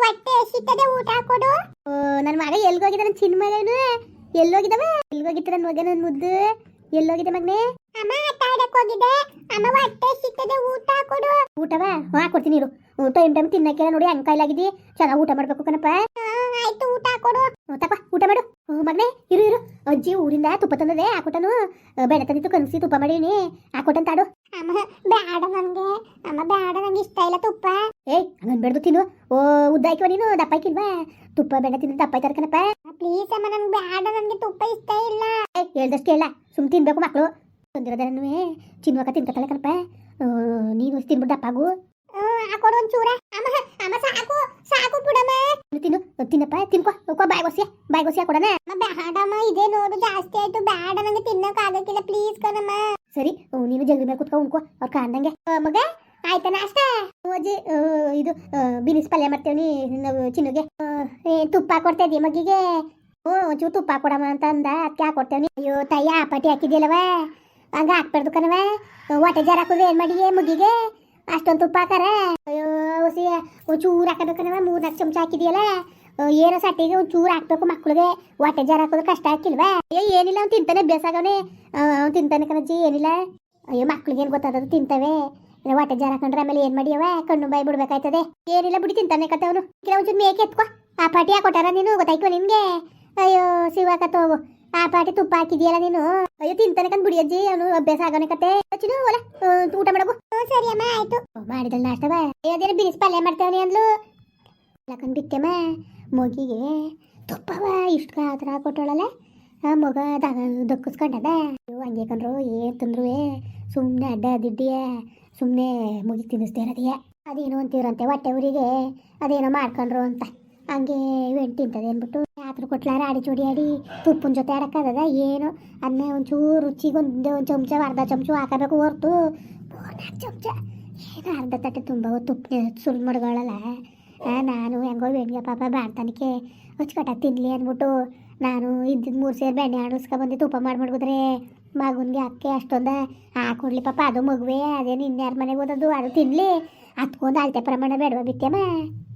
ಹೊಟ್ಟೆ ಹಸಿತದೆ ಊಟ ಹಾಕೊಡು ನನ್ನ ಮಗ ಎಲ್ಲಿ ನನ್ನ ಚಿನ್ನ ಮಗನು ಎಲ್ಲೋಗಿದವ ಎಲ್ಗೋಗಿತ್ತು ನನ್ನ ಮಗ ನನ್ನ ಮುದ್ದು ಎಲ್ಲೋಗಿದೆ ಮಗನೇ? ಅಮ್ಮ ಆಟ ಆಡಕ್ ಹೋಗಿದೆ ಅಮ್ಮ ಹೊಟ್ಟೆ ಹಸಿತದೆ ಊಟ ಹಾಕೊಡು ಊಟವಾ? ಹಾ ಕೊಡ್ತೀನಿ ಇರು. ಟೈಮ್ ಟೈಮ್ ತಿನ್ನಕ್ಕೆಲ್ಲ ನೋಡಿ ಹಂಗ್ ಕಾಯಿಲಾಗಿದ್ದಿ. ಚೆನ್ನಾಗಿ ಊಟ ಮಾಡ್ಬೇಕು ಕಣಪ್ಪ. ಆಯ್ತು ಊಟ ಹಾಕೊಡು ತಪ್ಪ ಊಟ ಮಾಡು. ಮಗನೇ ಇರು ಇರು. ಅಜ್ಜಿ ಊರಿಂದ ತುಪ್ಪ ತಂದದೆ ಹಾಕೊಟ್ಟನು ಬೆಳೆ ತಂದಿತ್ತು ಕನಸಿ ತುಪ್ಪ ಮಾಡೀನಿ. ಹಾಕೊಟ್ಟಂತ ಆಡು ಅಮ್ಮ ಬೇಡ ನನಗೆ. ಅಮ್ಮ ಬೇಡ ನಂಗೆ ಇಷ್ಟ ಇಲ್ಲ ತುಪ್ಪ. ಏಯ್ ಹಂಗನ್ ಬೆಳೆದು ತಿನ್ನು. ಓ ಉದ್ದಾಯ್ಕವ ನೀನು ದಪ್ಪ ಹಾಕಿಲ್ವಾ? ತುಪ್ಪ ಬೇಡ ತಿಂದ್ರೆ ದಪ್ಪ ಆಯ್ತಾರ ಕಣಪ್ಪ. ಪ್ಲೀಸ್ ಅಮ್ಮ ನಂಗೆ ಬೇಡ ನನಗೆ ತುಪ್ಪ ಇಷ್ಟ ಇಲ್ಲ. ಹೇಳ್ದಷ್ಟು ಇಲ್ಲ ಸುಮ್ ತಿನ್ಬೇಕು ಮಕ್ಕಳು ತಂದಿರೋದನ್ನು ಚಿನ್ವಕ ತಿನ್ಕತ್ತಲ್ಲ ಕಣಪ್ಪ. ನೀನು ತಿನ್ಬಿಟ್ಟು ದಪ್ಪಾಗು ಹಾಕೊಡು ಒಂಚೂರ. ಅಮ್ಮ ಅಮ್ಮ ಸಾಕು ಸಾಕು ಬಿಡಮ್ಮ. ತಿನ್ನಪ್ಪ ತಿನ್ಕೋ ಹೋಗೋ ಬಾಯ್ ಗೊಸಿಯ ಬಾಯ್ ಗೊಸಿಯ ಕೊಡಣ ಬೇಡಮ್ಮ ಇದೇ ನೋಡು ಜಾಸ್ತಿ ಆಯ್ತು ಬೇಡ ನಂಗೆ ತಿನ್ನಕ್ ಆಗಕ್ಕಿಲ್ಲ ಪ್ಲೀಸ್ ಕಣಮ್ಮ ಸರಿ ನೀನು ಜಲ್ದಿ ಮೇಲೆ ಕುತ್ಕೊ ಉಣ್ಕೋ ಅವ್ರ ಕಾಣ್ದಂಗೆ ಮಗ ಆಯ್ತಾ ನಾಷ್ಟ ಅಜ್ಜಿ ಇದು ಬಿನಿಸ್ ಪಲ್ಯ ಮಾಡ್ತೇವನಿ ನಾವು ಚಿನ್ನುಗೆ ಏ, ತುಪ್ಪ ಕೊಡ್ತಾ ಇದೀಯ ಮಗಿಗೆ ಹ್ಞೂ ಒಂಚೂರು ತುಪ್ಪ ಕೊಡಮ್ಮ ಅಂತ ಅಂದ ಅದಕ್ಕೆ ಹಾಕೊಡ್ತೇವನಿ ಅಯ್ಯೋ ತಯ್ಯ ಪಟ್ಟಿ ಹಾಕಿದ್ಯಲ್ಲವ ಹಂಗ ಹಾಕ್ಬಾರ್ದು ಕಣವ ಹೊಟ್ಟೆ ಜಾರ ಹಾಕೋದು ಏನ್ ಮಾಡಿಗೆ ಮುಗಿಗೆ ಅಷ್ಟೊಂದು ತುಪ್ಪ ಹಾಕಾರ ಅಯ್ಯೋ ಹೊಸಿ ಒಂಚೂರು ಹಾಕಬೇಕನವ ಮೂರ್ನಾಲ್ಕು ಚಮಚ ಹಾಕಿದ್ಯಲ್ಲ ಏನೋ ಸಟ್ಟಿಗೆ ಒಂಚೂರು ಹಾಕ್ಬೇಕು ಮಕ್ಳಿಗೆ ಹೊಟ್ಟೆ ಜಾರ ಹಾಕೋದು ಕಷ್ಟ ಹಾಕಿಲ್ವಾ ಅಯ್ಯೋ ಏನಿಲ್ಲ ಅವ್ನು ತಿಂತಾನೆ ಬೇಸಾಗವನೆ. ಅವ್ನು ತಿಂತಾನೆ ಕಣಜ್ಜಿ ಏನಿಲ್ಲ. ಅಯ್ಯೋ ಮಕ್ಳಿಗೆ ಏನು ಗೊತ್ತಾದದು ತಿಂತವೆ. ಹೊಟ್ಟೆ ಜಾರ ಹಾಕೊಂಡ್ರೆ ಆಮೇಲೆ ಏನ್ ಮಾಡಿಯವ ಕಣ್ಣು ಬಾಯಿ ಬಿಡ್ಬೇಕಾಯ್ತದೆ. ಏನಿಲ್ಲ ಬಿಡಿ ತಿಂತಾನೆ ಕತೆ ಅವನು. ಕಿರ ಒಂಚೂರು ಮೇಕೆ ಎತ್ಕೋ. ಆ ಪಾಟಿ ಹಾಕೊಟ್ಟಾರ ನೀನು ಗೊತ್ತಾಯ್ಕೋ ನಿನಗೆ? ಅಯ್ಯೋ ಶಿವ ಕತ್ತ ಹೋಗು. ಆ ಪಾಟಿ ತುಪ್ಪ ಹಾಕಿದ್ಯಲ್ಲ ನೀನು? ಅಯ್ಯೋ ತಿಂತಾನೆ ಕಂದ್ ಬಿಡಿ ಅಜ್ಜಿ ಅವನು ಅಭ್ಯಾಸ ಆಗೋನೆ ಕತೆ. ಚಿನ್ನು ಒಲ ಊಟ ಮಾಡಬು ಸರಿ ಅಮ್ಮ ಆಯ್ತು. ಮಾಡಿದಲ್ ನಾಷ್ಟವ? ಅದೇನು ಬಿರಿಸ್ ಪಲ್ಯ ಮಾಡ್ತೇವನಿ ಅಂದ್ಲು. ಲಕ್ಕನ್ ಬಿಟ್ಟೆಮ್ಮ. ಮಗಿಗೆ ತುಪ್ಪವ ಇಷ್ಟು ಆ ಥರ ಕೊಟ್ಟೋಳಲ್ಲ? ಆ ಮಗ ದಕ್ಕಿಸ್ಕೊಂಡದ? ಹಂಗೆ ಕಂಡ್ರು ಏನು ತಂದ್ರು ಸುಮ್ಮನೆ ಅಡ್ಡ ದಿಡ್ಡಿಯ ಸುಮ್ಮನೆ ಮುಗಿ ತಿನ್ನಿಸ್ದೇ ಇರೋದಿಯ? ಅದೇನು ಅಂತೀರಂತೆ ಹೊಟ್ಟೆ ಊರಿಗೆ ಅದೇನೋ ಮಾಡ್ಕೊಂಡ್ರು ಅಂತ. ಹಂಗೆ ಇವೆಂಟ್ ತಿಂತದೆ ಅಂದ್ಬಿಟ್ಟು ಯಾತ್ರ ಕೊಟ್ಲಾರ, ಆಡಿ ಚೂಡಿ ಆಡಿ ತುಪ್ಪನ ಜೊತೆ ಆಡಕ್ಕಾಗದ? ಏನು ಅದನ್ನ ಒಂಚೂರು ರುಚಿಗೆ ಒಂದು ಚಮಚ, ಅರ್ಧ ಚಮಚ ಹಾಕಬೇಕು ಹೊರ್ತು. ಮೂರ್ನಾಲ್ಕು ಚಮಚ. ಏನು ಅರ್ಧ ತಟ್ಟೆ ತುಂಬ ತುಪ್ಪ ಸುಲ್ ಮಡ್ಗಳಲ್ಲ. ನಾನು ಹೆಂಗೋ ಬೆಣ್ಗೆ ಪಾಪ ಬಾಣ್ತಾನಿಕೆ ತಿನ್ಲಿ ಅಂದ್ಬಿಟ್ಟು ನಾನು ಇದ್ದಿದ್ದ ಮೂರು ಸೇರು ಬೆಣ್ಣೆ ಆಡಿಸ್ಕೊಬಂದು ತುಪ್ಪ ಮಾಡಿ ಮಗುನ್ಗೆ ಅಕ್ಕೆ ಅಷ್ಟೊಂದು ಹಾಕೊಡ್ಲಿ ಪಾಪ ಅದು ಮಗುವೆ, ಅದೇನು ಇನ್ಯಾರ ಮನೆಗೆ ಓದೋದು ಅದು ತಿನ್ಲಿ. ಹತ್ಕೊಂಡು ಅಳತೆ ಪ್ರಮಾಣ ಬೇಡವಾ ಬಿತ್ತಮ್ಮ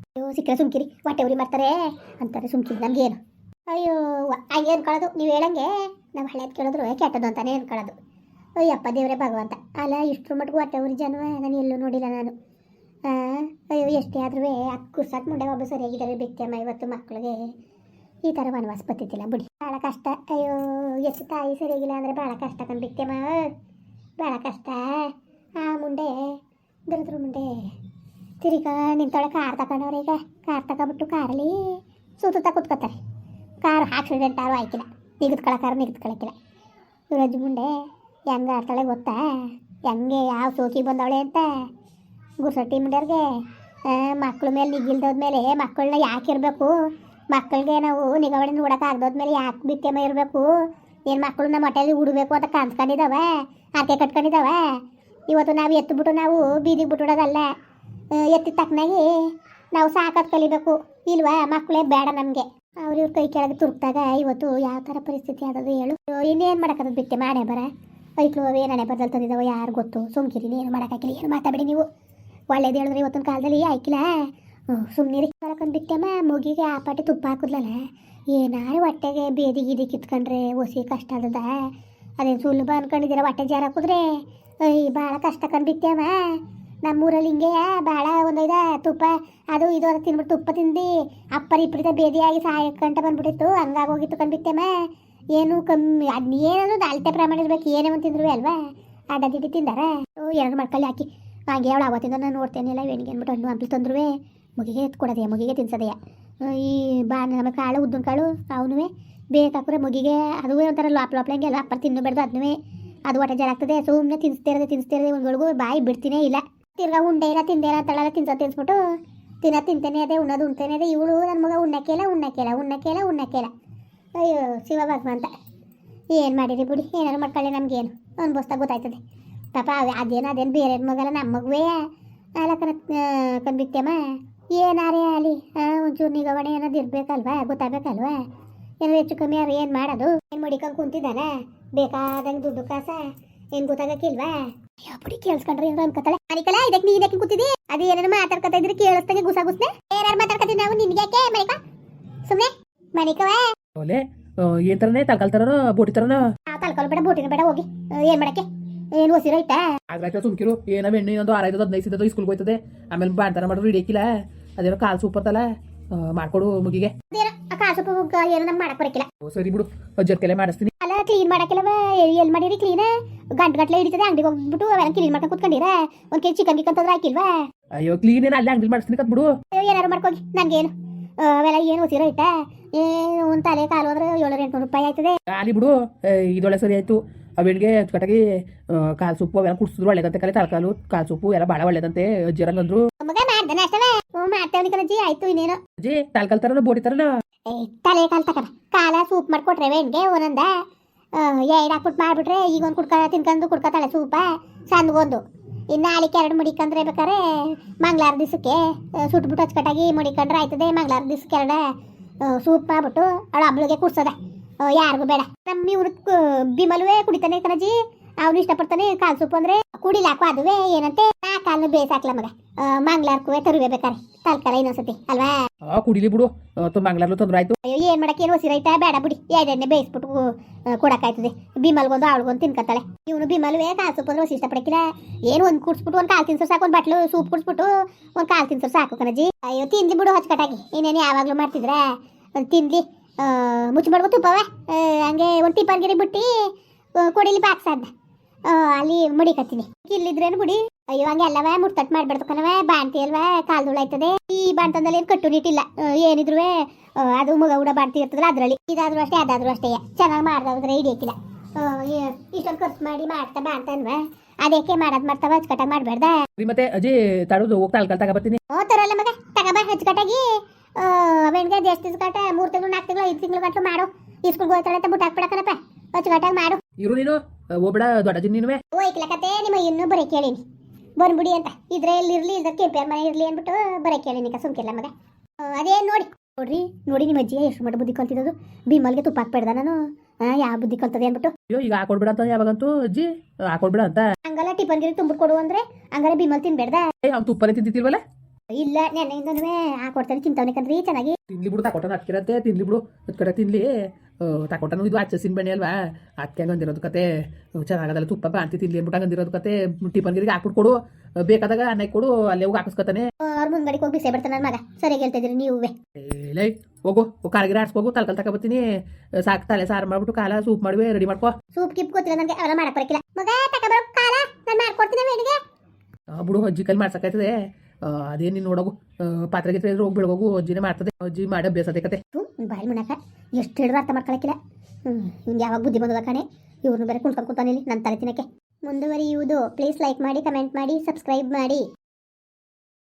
ಅಯ್ಯೋ, ಸಿಕ್ಕರೆ ಸುಮ್ಕಿರಿ, ಹೊಟ್ಟೆ ಉರಿ ಮಾಡ್ತಾರೆ ಅಂತಾರೆ ಸುಮ್ಕಿರಿ ನಮ್ಗೇನು ಅಯ್ಯೋ ಹಂಗೆ ಅನ್ಕೊಳ್ಳೋದು ನೀವು ಹೇಳಂಗೆ? ನಾವು ಹಳೆಯದು ಕೇಳಿದ್ರು ಕೆಟ್ಟದು ಅಂತಾನೆ ಅನ್ಕೊಳ್ಳೋದು ಅಯ್ಯಪ್ಪ ದೇವರೇ ಭಗವಂತ, ಅಲ್ಲ ಇಷ್ಟರ ಮಟ್ಟಿಗೆ ಹೊಟ್ಟೆ ಉರಿ ಜನವ ನಾನು ಎಲ್ಲೂ ನೋಡಿಲ್ಲ ನಾನು. ಅಯ್ಯೋ, ಎಷ್ಟೇ ಆದ್ರೂ ಸಟ್ ಮುಂಡೆ ಒಬ್ಬ ಸರಿಯಾಗಿದ್ದಾರೆ ಬಿತ್ತಮ್ಮ ಇವತ್ತು ಮಕ್ಕಳಿಗೆ ಈ ಥರ ವನವಾಸ ಬತ್ತಿದ್ದಿಲ್ಲ ಬಿಡಿ. ಭಾಳ ಕಷ್ಟ. ಅಯ್ಯೋ, ಎಷ್ಟು ತಾಯಿ ಸರಿಯಾಗಿಲ್ಲ ಅಂದರೆ ಭಾಳ ಕಷ್ಟ ಕಂಡು ಬಿತ್ತಮ್ಮ ಭಾಳ ಕಷ್ಟ. ಆ ಮುಂಡೆ, ದುರದ್ರ ಮುಂಡೆ. ತಿರುಗಾ ನಿಂತೊಳೆ ಕಾರ್ ತಗೊಂಡವ್ರೆ ಈಗ. ಕಾರ್ ತಗೊಬಿಟ್ಟು ಕಾರಲ್ಲಿ ಸುತ್ತ ಕುತ್ಕೋತಾರೆ. ಕಾರ್ ಆಕ್ಸಿಡೆಂಟ್ ಆರು ಆಯ್ಕಿಲ್ಲ ನಿಗದ್ಕೊಳಕಾರ ನಿಗದ್ಕೊಳಕಿಲ್ಲ ಇವರಜ್ಜಿ ಮುಂಡೆ ಹೆಂಗೆ ಆಡ್ತಾಳೆ ಗೊತ್ತಾ? ಹೆಂಗೆ ಯಾವ ಸೋಕಿ ಬಂದವಳೆ ಅಂತ? ಗುರ್ಸಟ್ಟಿ ಮುಂಡ್ಯವ್ರಿಗೆ ಮಕ್ಳ ಮೇಲೆ ನಿಗಿಲ್ದೋದ್ಮೇಲೆ ಮಕ್ಕಳನ್ನ ಯಾಕೆ ಇರಬೇಕು? ಮಕ್ಕಳಿಗೆ ನಾವು ನಿಗಾವಣೆ ನೋಡೋಕೆ ಆಗದೋದ್ಮೇಲೆ ಯಾಕೆ ಬಿತ್ತಮ್ಮ ಇರಬೇಕು? ಏನು ಮಕ್ಕಳು ನಮ್ಮ ಉಡಬೇಕು ಅಂತ ಕಾಣಿಸ್ಕೊಂಡಿದ್ದಾವ ಆಕೆ ಕಟ್ಕೊಂಡಿದ್ದಾವೆ ಇವತ್ತು ನಾವು ಎತ್ತುಬಿಟ್ಟು ನಾವು ಬೀದಿಗೆ ಬಿಟ್ಬಿಡೋದಲ್ಲ ಎತ್ತಿ ತಕ್ಕನಾಗಿ ನಾವು ಸಾಕೋದು ಕಲಿಬೇಕು. ಇಲ್ವಾ? ಮಕ್ಕಳೇ ಬೇಡ ನಮಗೆ. ಅವ್ರ ಇವ್ರ ಕೈ ಕೆಳಗೆ ತುರುಕ್ದಾಗ ಇವತ್ತು ಯಾವ ಥರ ಪರಿಸ್ಥಿತಿ ಆದದು ಹೇಳು. ಇನ್ನೇನು ಮಾಡೋಕ್ಕದು ಬಿಟ್ಟೆ? ಮಾಡೇ ಬರ. ಐಕ್ಳು ಏನೇ ಬದಲ್ ತಂದಿದ್ದಾವೆ ಯಾರು ಗೊತ್ತು? ಸುಮ್ಕಿರಿ ಏನು ಮಾಡೋಕ್ಕಾಗಿಲ್ಲ ಏನು ಮಾತಾಡಿ ನೀವು? ಒಳ್ಳೇದು ಹೇಳಿದ್ರೆ ಇವತ್ತಿನ ಕಾಲದಲ್ಲಿ ಆಯ್ಕಿಲ್ಲ ಸುಮ್ಮನೆ ಕಳ್ಕೊಂಡು ಬಿಟ್ಟೆಮ್ಮ ಮುಗಿಗೆ ಆ ಪಾಟಿ ತುಪ್ಪ ಹಾಕಿದ್ಲಲ್ಲ? ಏನಾರು ಹೊಟ್ಟೆಗೆ ಬೇದಿ ಗೀದಿ ಕಿತ್ಕೊಂಡ್ರೆ ಒಸಿ ಕಷ್ಟ ಆದದ? ಅದೇನು ಸುಲಭ ಅನ್ಕೊಂಡಿದ್ದೀರ ಹೊಟ್ಟೆ ಜಾರ ಹಾಕಿದ್ರೆ? ಅಯ್ಯ ಭಾಳ ಕಷ್ಟ ನಮ್ಮ ನಮ್ಮೂರಲ್ಲಿ ಹಿಂಗೆ ಭಾಳ ಒಂದೈದ ತುಪ್ಪ, ಅದು ಇದು ತಿನ್ಬಿಟ್ಟು ತುಪ್ಪ ತಿಂದು ಅಪ್ಪರಿ ಇಪ್ಪರಿದ ಬೇದಿಯಾಗಿ ಸಾಯಕ್ಕಂಟ ಬಂದ್ಬಿಟ್ಟಿತ್ತು, ಹಂಗಾಗೋಗಿತ್ತು ಕಂಡ್ಬಿಟ್ಟೆಮ್ಮ ಏನು ಕಮ್ಮಿ ಅದನ್ನ ಏನಾದರೂ ಅಳತೆ ಪ್ರಮಾಣ ಇರ್ಬೇಕು ಏನೇ ಒಂದು ತಿಂದ್ರು ಅಲ್ವಾ? ಅಡ್ಡ ತಿಂದಾರ? ಎರಡು ಮಕ್ಕಳು ಹಾಕಿ. ಹಾಗೆ ಅವಳು ಅವತ್ತಿಂದ ನಾನು ನೋಡ್ತೇನಿಲ್ಲ ವೇಣಿಗೆ ಅಂದ್ಬಿಟ್ಟು ಹಣ್ಣು ಹಂಪಲು ತಂದ್ರೂ ಮುಗಿಗೆ ಎತ್ಕೊಡೋದೆಯ, ಮುಗಿಗೆ ತಿನ್ಸೋದೆಯ? ಈ ಬಾ, ನಮ್ಮ ಕಾಳು, ಉದ್ದಿನ ಕಾಳು ಅವನು ಬೇಕಾಕ್ರೆ ಮುಗಿಗೆ ಅದು ಒಂಥರ ಲಾಪ್ ಲಾಪ್ಲಂಗೆ ಎಲ್ಲ ಅಪ್ಪ ತಿನ್ನಬೇಡ್ದು ಅದನ್ನೂ ಅದು ಒಟ್ಟ ಜರಾಗ್ತದೆ ಸುಮ್ಮನೆ ತಿನ್ಸ್ತಿರೋದೆ ತಿನ್ಸ್ತಿರೋದೆ ಒಂದ್ಗಳಿಗೂ ಬಾಯಿ ಬಿಡ್ತೀನೇ ಇಲ್ಲ. ತಿರ್ಗಾ ಉಂಡೆ ಇಲ್ಲ ತಿಂದೆ ಇಲ್ಲ ತಳ ತಿನ್ಸೋ ತಿನ್ಸ್ಬಿಟ್ಟು ತಿನ್ನ, ತಿಂತೇನೆ ಅದೇ, ಉಣ್ಣೋದು, ಉಣ್ತೇನೆ ಅದೇ, ಇವಳು ನನ್ನ ಮಗ ಉಣ್ಣಕ್ಕೆಲ್ಲ ಉಣ್ಣಕ್ಕೆಲ್ಲ ಉಣ್ಣಕ್ಕೆಲ್ಲ ಉಣ್ಣಕ್ಕೆಲ್ಲ ಅಯ್ಯೋ, ಶಿವ ಭಗವಂತ. ಏನು ಮಾಡಿರಿ ಬಿಡಿ, ಏನಾದ್ರು ಮಾಡ್ಕೊಳ್ಳಿ ನಮಗೇನು ಅನ್ಭವಿಸ್ದಾಗ ಗೊತ್ತಾಯ್ತದೆ. ಪಾಪ ಅದೇನು ಅದೇನು ಬೇರೆ ಮಗಲ್ಲ ನಮ್ಮ ಮಗುವೇ ಅಲ್ಲ ಕನ ಕಂಬಿತ್ತೇಮ್ಮ ಏನಾರೇ ಅಲ್ಲಿ ಒಂಚೂರು ನಿಗವಣೆ ಅನ್ನೋದು ಇರ್ಬೇಕಲ್ವಾ ಗೊತ್ತಾಗಬೇಕಲ್ವಾ ಏನೋ ಹೆಚ್ಚು ಕಮ್ಮಿ ಅವ್ರು ಏನು ಮಾಡೋದು ಏನು ಮಡಿಕೊಂಡು ಕುಂತಿದ್ದಾನ ಬೇಕಾದಂಗೆ ದುಡ್ಡು ಕಾಸ ಏನು ಗೊತ್ತಾಗಕ್ಕಿಲ್ವಾ ಯಾವ ಬುಡಿ ಕೇಳಿಸ್ಕೊಂಡ್ರೆ ಏನೋ ಅನ್ಕೋತಾಳೆ ಅನಿಕಲ ಇದಕ್ಕೆ ನೀ ಇದಕ್ಕೆ ಕೂತಿದಿ ಅದು ಏನೇನು ಮಾತಾಡ್ಕೊತಾ ಇದ್ರೆ ಕೇಳಿಸ್ದಂಗೆ ಗುಸ ಗುಸ್ನೆ ಏನಾರು ಮಾತಾಡ್ಕೊತೀವಿ ನಾವು ನಿನ್ಗೆ ಮನಿಕ ಸುಮ್ನೆ ಮನಿಕವ ಓಲೆ ಏನ್ ತರನೇ ತಲ್ಕಲ್ ತರನೋ ಬೋಟಿ ತರನ ತಲ್ಕೊಲ್ ಬೇಡ ಬೋಟಿನ ಬೇಡ ಹೋಗಿ ಏನ್ ಮಾಡಕ್ಕೆ ಏನು ಹೊಸಿರ ಐತಾ? ಆಗ್ಲಾಯ್ತ ಸುಮ್ಕಿರು. ಏನೋ ಬೆಣ್ಣೆ ಇನ್ನೊಂದು ಆರೈದು ಹದಿನೈದು ಸಿದ್ಧ ಸ್ಕೂಲ್ಗೆ ಹೋಯ್ತದೆ. ಆಮೇಲೆ ಬಾಣ್ತನ ಮಾಡೋದು ಹಿಡಿಯಕ್ಕಿಲ್ಲ ಅದೇನೋ ಕಾಲ್ ಸೂಪ್ ಅಂತಲ್ಲ ಆ, ಮಾಡ್ಕೊಡು ಮುಗಿಗೆ. ಕಾಸು ಪುಗ್ಗ ಏನು ನಮ್ಗೆ ಮಾಡಕ್ ಬರಕಿಲ್ಲ. ಓ, ಸರಿ ಬಿಡು. ಜರ್ಕೆಲೆ ಮಾಡಿಸ್ತೀನಿ. ಅಲ್ಲ ಕ್ಲೀನ್ ಮಾಡಕ್ಕೆಲ್ಲ ಎಲ್ಲಿ ಮಾಡಿರಿ ಕ್ಲೀನ್ ಗಂಟು ಗಂಟ್ಲೆ ಹಿಡಿತದೆ ಅಂಗಡಿಗೆ ಹೋಗ್ಬಿಟ್ಟು ಅವೆಲ್ಲ ಕ್ಲೀನ್ ಮಾಡ್ಕೊಂಡು ಕುತ್ಕೊಂಡಿರ? ಒಂದು ಕೆಜಿ ಚಿಕನ್ ಗಿಕ್ಕನ್ ತಂದ್ರೆ ಹಾಕಿಲ್ವಾ? ಅಯ್ಯೋ ಕ್ಲೀನ್ ಏನು ಅಲ್ಲೇ ಅಂಗಡಿ ಮಾಡಿಸ್ತೀನಿ ಕತ್ ಬಿಡು. ಅಯ್ಯೋ ಏನಾರು ಮಾಡ್ಕೋಗಿ ನನಗೇನು. ಆ, ಅವೆಲ್ಲ ಏನು ಹೊಸಿರ ಐತಾ? ಏನು ಒಂದು ತಲೆ ಕಾಲು ಅಂದ್ರೆ ಏಳ್ನೂರ ಎಂಟ್ನೂರು ರೂಪಾಯಿ ಆಯ್ತದೆ. ಖಾಲಿ ಬಿಡು. ಇದೊಳೆ ಸರಿ ಆಯ್ತು. ಅವೆಣ್ಗೆ ಅಚ್ಚುಕಟ್ಟಾಗಿ ಕಾಲು ಸೊಪ್ಪು ಅವೆಲ್ಲ ಕುಡಿಸಿದ್ರು ಒಳ್ಳೇದಂತೆ ಕಲೆ ತರಕಾಲು ಕಾಲು ಸೊಪ್ಪು ಎಲ್ಲ ಭಾಳ ಒಳ್ಳೇದಂತೆ ಅಜ್ಜಿರಂಗಂದ್ರು ಆಯ್ತು ಇನ್ನೇನು. ಅಜ್ಜಿ ತಲಕಾಲ್ ತರನ ಬೋಡಿ ತರನ? ಏ ತಲೆ ಕಾಲ್ ತಕರ ಕಾಲ ಸೂಪ್ ಮಾಡ್ಕೊಟ್ರೆ ವೇಣ್ಗೆ ಒಂದೊಂದ. ಎರಡು ಹಾಕ್ಬಿಟ್ಟು ಮಾಡ್ಬಿಟ್ರೆ ಈಗ ಒಂದು ಕುಡ್ಕ ತಿನ್ಕೊಂಡು ಕುಡ್ಕೊತಾಳೆ ಸೂಪ ಸಣ್ಣಗೊಂದು ಇನ್ನು ನಾಳಿಕೆ ಎರಡು ಮುಡಿಕಂದ್ರೆ ಬೇಕಾದ್ರೆ ಮಂಗ್ಳಾರ ದಿವಸಕ್ಕೆ ಸುಟ್ಬಿಟ್ಟು ಅಚ್ಚಕಟ್ಟಾಗಿ ಮುಡಿಕೊಂಡ್ರೆ ಆಯ್ತದೆ ಮಂಗ್ಳಾರ ದಿವಸಕ್ಕೆ ಎರಡು ಸೂಪ್ ಮಾಡ್ಬಿಟ್ಟು ಅಳ ಅಬ್ಬಳಿಗೆ ಕುಡ್ಸದ. ಯಾರಿಗೂ ಬೇಡ. ನಮ್ಮ ಇವ್ರ ಬಿಮಲ್ವೇ ಕುಡಿತಾನೆ ಕಣಜಿ. ಅವನು ಇಷ್ಟಪಡ್ತಾನೆ ಕಾಲು ಸೂಪ್ ಅಂದ್ರೆ ಕುಡಿಲಾಕು ಅದುವೇ ಏನಂತೆ? ಆ ಕಾಲ್ನ ಬೇಸಾಕ್ಲ ಮಗ. ಮಂಗ್ಲಾರ್ಕುವೆ ತರುವೆ ಬೇಕಾರೆ ತಲ್ಕಲ ಇನ್ನೊಂದ್ಸತಿ ಅಲ್ವಾ? ಆ ಕುಡಿಲಿ ಬಿಡು. ಮಂಗ್ಲಾರ್ಲು ತೊಂದ್ರೆ ಆಯ್ತು. ಅಯ್ಯೋ ಏನ್ ಮಾಡಕ್ಕೆ? ಏನು ಹೊಸಿರೈತಾ ಬೇಡ ಬಿಡಿ. ಎರಡೆಣ್ಣೆ ಬೇಯಿಸ್ಬಿಟ್ಟು ಕೊಡಕ್ಕಾಯ್ತದೆ. ಬಿಮಲ್ಗೊಂದು ಅವಳಿಗೊಂದು ತಿನ್ಕತ್ತಾಳೆ. ಇವನು ಬಿಮಲ್ವೇ ಕಾಲು ಸೂಪ್ ಅಂದ್ರೆ ಇಷ್ಟಪಡಕ್ಕಿಲ್ಲ. ಏನು ಒಂದ್ ಕುಡ್ಸ್ಬಿಟ್ಟು ಒಂದ್ ಕಾಲ್ ತಿನ್ಸರ್ ಸಾಕು ಒಂದ್ ಬಟ್ಲು ಸೂಪ್ ಕುಡ್ಸ್ಬಿಟ್ಟು ಒಂದ್ ಕಾಲ್ ತಿನ್ಸರ್ ಸಾಕು ಕಣಜಿ. ಅಯ್ಯೋ ತಿನ್ಲಿ ಬಿಡು ಹಚ್ಚಕಟ್ಟಾಗಿ. ಇನ್ನೇನು ಯಾವಾಗ್ಲೂ ಮಾಡ್ತಿದ್ರ? ತಿನ್ಲಿ. ಮುಚ್ಚಿ ಮಾಡ್ಬೋದು ತುಪ್ಪವ ಹಂಗೆ ಒಂದು ಟಿಪ್ಪನ್ಗಿರಿ ಬಿಟ್ಟು ಕೊಡಿಲಿ ಆ, ಅಲ್ಲಿ ಮುಡಿಕತ್ತೀನಿ ಇಲ್ಲಿದ್ರೇನು ಬಿಡಿ. ಅಯ್ಯೋ ಹಂಗೆ ಅಲ್ಲವ ಮುಟ್ಟಟ್ ಮಾಡ್ಬಿಡ್ತು ಕಣವ ಬಾಣ್ತಿ ಅಲ್ವಾ ಕಾಲ್ದುಳ ಆಯ್ತದೆ ಈ ಬಾಣ್ತಂದಲ್ಲಿ ಏನು ಕಟ್ಟುನಿಟ್ಟಿಲ್ಲ ಆ, ಏನಿದ್ರು ಅದು ಮಗ ಕೂಡ ಬಾಣ್ತಿ ಇರ್ತದಲ್ಲ ಅದರಲ್ಲಿ. ಇದಾದ್ರೂ ಅಷ್ಟೇ ಅದಾದ್ರೂ ಅಷ್ಟೇ. ಚೆನ್ನಾಗಿ ಮಾಡ್ದಾದ್ರೆ ಹಿಡಿಯಕ್ಕಿಲ್ಲ ಇಷ್ಟೊಂದು ಖರ್ಚು ಮಾಡಿ ಮಾಡ್ತಾ ಬಾಣ್ತನ್ವ ಅದಕ್ಕೆ ಮಾಡೋದು ಮಾಡ್ತಾವ ಅಚ್ಚುಕಟ್ಟಾಗಿ ಮಾಡಬೇಡ್ದ? ಮತ್ತೆ ಅಜ್ಜಿ ತಡದು ಹೋಗ್ತಾ ಅಲ್ಲಿ ತಗೊಬರ್ತೀನಿ ಓ ತರಲ್ಲ ಮಗ ತಗಬ ಅಚ್ಚುಕಟ್ಟಾಗಿ. ಅವೆಣ್ಗೆ ಎಷ್ಟು ದಿವಸ ಗಂಟೆ ಮೂರು ತಿಂಗಳು ನಾಲ್ಕು ತಿಂಗಳು ಐದು ತಿಂಗಳು ಗಂಟಲು ಮಾಡು. ಇಸ್ಕೊಂಡು ಹೋಗ್ತಾಳೆ ಅಂತ ಬುಟ್ಟ ಹಾಕ್ಬಿಡಕನಪ್ಪ ಅಚ್ಚುಕಟ್ಟಾಗಿ ಮಾಡು. ಇರು ನೀನು ಹೋಗ್ಬೇಡ ದೊಡ್ಡ ನೀನುವೆ. ಓಯ್ಕಲ ಕತೆ ನಿಮ್ಮ ಇನ್ನೂ ಬರೀ ಕೇಳೀನಿ. ಬಂದ್ಬಿಡಿ ಅಂತ. ಇದ್ರೆ ಇರ್ಲಿ ಇದ್ರ ಕೆಂಪೇರ್ ಮನೆ ಇರ್ಲಿ ಅಂದ್ಬಿಟ್ಟು ಬರೀ ಕೇಳೀನಿ ಸುಮ್ಕಿಲ್ಲ ಮಗ. ಅದೇ ನೋಡಿ. ನೋಡ್ರಿ ನೋಡಿ ನಿಮ್ಮ ಅಜ್ಜಿ ಎಷ್ಟು ಮಟ್ಟ ಬುದ್ಧಿ ಕಲ್ತಿದ್ದು ಭೀಮಲ್ಗೆ ತುಪ್ಪ ಹಾಕ್ಬೇಡ್ದ ನಾನು. ಯಾವ ಬುದ್ಧಿ ಕಲ್ತದೆ ಅಂದ್ಬಿಟ್ಟು. ಅಯ್ಯೋ ಈಗ ಹಾಕೊಡ್ಬೇಡ ಅಂತ ಯಾವಾಗಂತೂ ಅಜ್ಜಿ ಹಾಕೊಡ್ಬೇಡ ಅಂತ. ಹಂಗಲ್ಲ ಟಿಫನ್ ಗಿರಿ ತುಂಬಿಟ್ಟು ಕೊಡು ಅಂದ್ರೆ ಹಂಗಾರೆ ಭೀಮಲ್ ತಿನ್ಬೇಡ್ದ? ಅವ್ನು ತುಪ್ಪನೇ ತಿಂತಿರ್ವಲ್ಲ ಇಲ್ಲ ನೆನ್ನೆಯಿಂದನೂ ಹಾಕೊಡ್ತಾನೆ ತಿಂತವನೆ ಕಣ್ರಿ ಚೆನ್ನಾಗಿ. ತಿನ್ಲಿ ಬಿಡು ತಕೊಟ್ಟನ ಹಕ್ಕಿರತ್ತೆ ತಿನ್ಲಿ ಬಿಡು. ಅದ್ ಕಡೆ ತಿನ್ಲಿ. ತಕೊಟ್ಟನು ಇದು ಹಚ್ಚಸಿನ ಬೆಣ್ಣೆ ಅಲ್ವಾ? ಅದಕ್ಕೆ ಹಂಗಂದಿರೋದು ಕತೆ. ಚೆನ್ನಾಗದಲ್ಲ ತುಪ್ಪ ಬಾಂತಿ ತಿನ್ಲಿ ಅಂದ್ಬಿಟ್ಟು ಹಂಗಂದಿರೋದು ಕತೆ. ಟಿಫನ್ಗಿರಿಗೆ ಹಾಕ್ಬಿಟ್ಟು ಕೊಡು. ಆ, ಬೇಕಾದಾಗ ಅನ್ನಕ್ಕೆ ಕೊಡು ಅಲ್ಲೇ ಹೋಗಿ ಹಾಕಿಸ್ಕೊತಾನೆ. ಅವ್ರ ಮುಂದ್ಗಡಿಗೆ ಹೋಗಿ ಬಿಸೆ ಬಿಡ್ತಾನೆ ನನ್ನ ಮಗ. ಸರಿಯಾಗಿ ಹೇಳ್ತಾ ಇದ್ರಿ ನೀವೇ ಲೈ ಹೋಗು. ಕಾಲ್ಗಿರ ಆಡ್ಸ್ಕೋಗು ತಲ್ಕಲ್ ತಗೊಬತ್ತೀನಿ ಸಾಕು ತಲೆ ಸಾರು ಮಾಡ್ಬಿಟ್ಟು ಕಾಲ ಸೂಪ್ ಮಾಡುವೆ ರೆಡಿ ಮಾಡ್ಕೋ. ಸೂಪ್ ಕಿಪ್ ಗೊತ್ತಿಲ್ಲ ನನಗೆ ಅವೆಲ್ಲ ಮಾಡಕ್ ಬರಕಿಲ್ಲ ಮಗ ತಗೊಬರೋ ಕಾಲ ನಾನು ಮಾಡ್ಕೊಡ್ತೀನಿ ಆ, ಬಿಡು ಅಜ್ಜಿ ಕೈಲಿ ಮಾಡ್ಸಕ್ಕಾಯ್ತದೆ. ಅದೇ ನೀನು ನೋಡೋಗು? ಪಾತ್ರೆ ಗಿತ್ರೆ ಹೋಗಿ ಬೆಳಗೋಗು, ಅಜ್ಜಿನೇ ಮಾಡ್ತದೆ, ಅಜ್ಜಿ ಮಾಡೋ ಬೇಸದೆ ಕತೆ ಬಾಯಿ ಮುನಕ ಎಷ್ಟು ಹೇಳಿದ್ರು ಅರ್ಥ ಮಾಡ್ಕೊಳಕಿಲ್ಲ. ಹ್ಞೂ ಇವ್ನು ಯಾವಾಗ ಬುದ್ಧಿ ಬಂದದ ಕಣೆ? ಇವ್ರನ್ನ ಬೇರೆ ಕುಣ್ಕೊಂಡು ಕೂತಾನೆ ನನ್ನ ತಲೆ ತಿನ್ನಕ್ಕೆ. ಮುಂದುವರಿಯುವುದು. ಪ್ಲೀಸ್ ಲೈಕ್ ಮಾಡಿ ಕಮೆಂಟ್ ಮಾಡಿ ಸಬ್ಸ್ಕ್ರೈಬ್ ಮಾಡಿ.